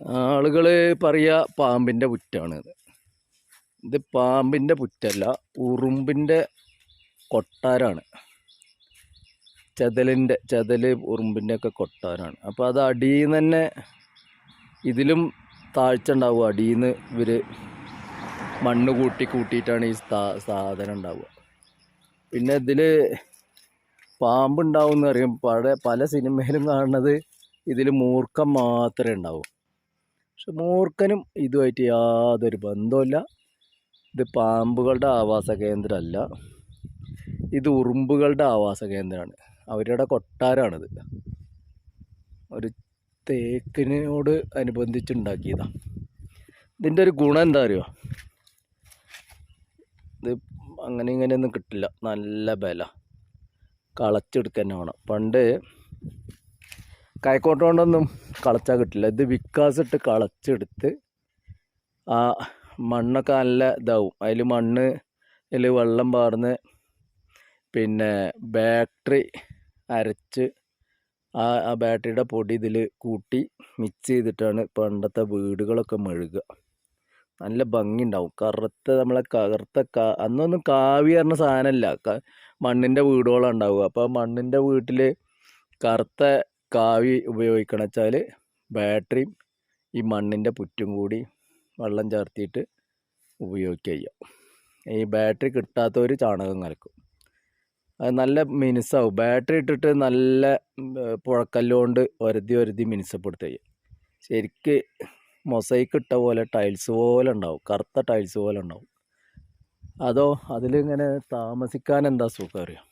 ആളുകൾ പറയുക പാമ്പിന്റെ പുറ്റാണ്. ഇത് പാമ്പിന്റെ പുറ്റല്ല ഉറുമ്പിന്റെ കൊട്ടാരാണ്. ചതലിന്റെ ചതൽ ഉറുമ്പിന്റെ ഒക്കെ കൊട്ടാരാണ്. അപ്പോൾ അത് അടിയിൽ നിന്ന് തന്നെ ഇതിലും താഴ്ച ഉണ്ടാവുക. അടിയിൽ നിന്ന് ഇവർ മണ്ണ് കൂട്ടി കൂട്ടിയിട്ടാണ് ഈ സാധനം ഉണ്ടാവുക. പിന്നെ ഇതിൽ പാമ്പുണ്ടാവും എന്ന് പറയും. പല പല സിനിമയിലും കാണുന്നത് ഇതിൽ മൂർഖം മാത്രമേ ഉണ്ടാവൂ. പക്ഷെ മൂർഖനും ഇതുമായിട്ട് യാതൊരു ബന്ധവുമില്ല. ഇത് പാമ്പുകളുടെ ആവാസ കേന്ദ്രമല്ല. ഇത് ഉറുമ്പുകളുടെ ആവാസ കേന്ദ്രമാണ്. അവരുടെ കൊട്ടാരമാണിത്. ഒരു തേക്കിനോട് അനുബന്ധിച്ചുണ്ടാക്കിയതാണ് ഇതിന്റെ ഒരു ഗുണം എന്താ അറിയോ? ഇത് അങ്ങനെ ഇങ്ങനെയൊന്നും കിട്ടില്ല. നല്ല ബല. കളച്ചെടുക്കാൻ വേണം. പണ്ട് കൈക്കോട്ട് കൊണ്ടൊന്നും കളച്ചാൽ കിട്ടില്ല. ഇത് വിക്കാസിട്ട് കളച്ചെടുത്ത് ആ മണ്ണൊക്കെ നല്ല ഇതാവും. അതിൽ മണ്ണ് അതിൽ വെള്ളം പാർന്ന് പിന്നെ ബാറ്ററി അരച്ച് ആ ആ ബാറ്ററിയുടെ പൊടി ഇതിൽ കൂട്ടി മിക്സ് ചെയ്തിട്ടാണ് പണ്ടത്തെ വീടുകളൊക്കെ മെഴുകുക നല്ല ഭംഗി ഉണ്ടാവും കറുത്ത നമ്മളെ കറുത്ത കാ അന്നൊന്നും കാവി പറഞ്ഞ സാധനമല്ല മണ്ണിന്റെ വീടുകളാണ് ഉണ്ടാവുക. അപ്പോൾ മണ്ണിന്റെ വീട്ടിൽ കറുത്ത കാവി ഉപയോഗിക്കണം വെച്ചാൽ ബാറ്ററിയും ഈ മണ്ണിന്റെ പുറ്റും കൂടി വെള്ളം ചേർത്തിയിട്ട് ഉപയോഗിക്കുക ചെയ്യുക ഈ ബാറ്ററി കിട്ടാത്തവർ ചാണകം കലക്കും. അത് നല്ല മിനുസാവും. ബാറ്ററി ഇട്ടിട്ട് നല്ല പുഴക്കല്ലുകൊണ്ട് ഒരതി ഒരതി മിനുസപ്പെടുത്തുക ശരിക്ക് മൊസൈക്ക് ഇട്ട പോലെ ടൈൽസ് പോലെ ഉണ്ടാവും. കറുത്ത ടൈൽസ് പോലെ ഉണ്ടാവും. അതോ അതിലിങ്ങനെ താമസിക്കാൻ എന്താ സുഖം അറിയാം?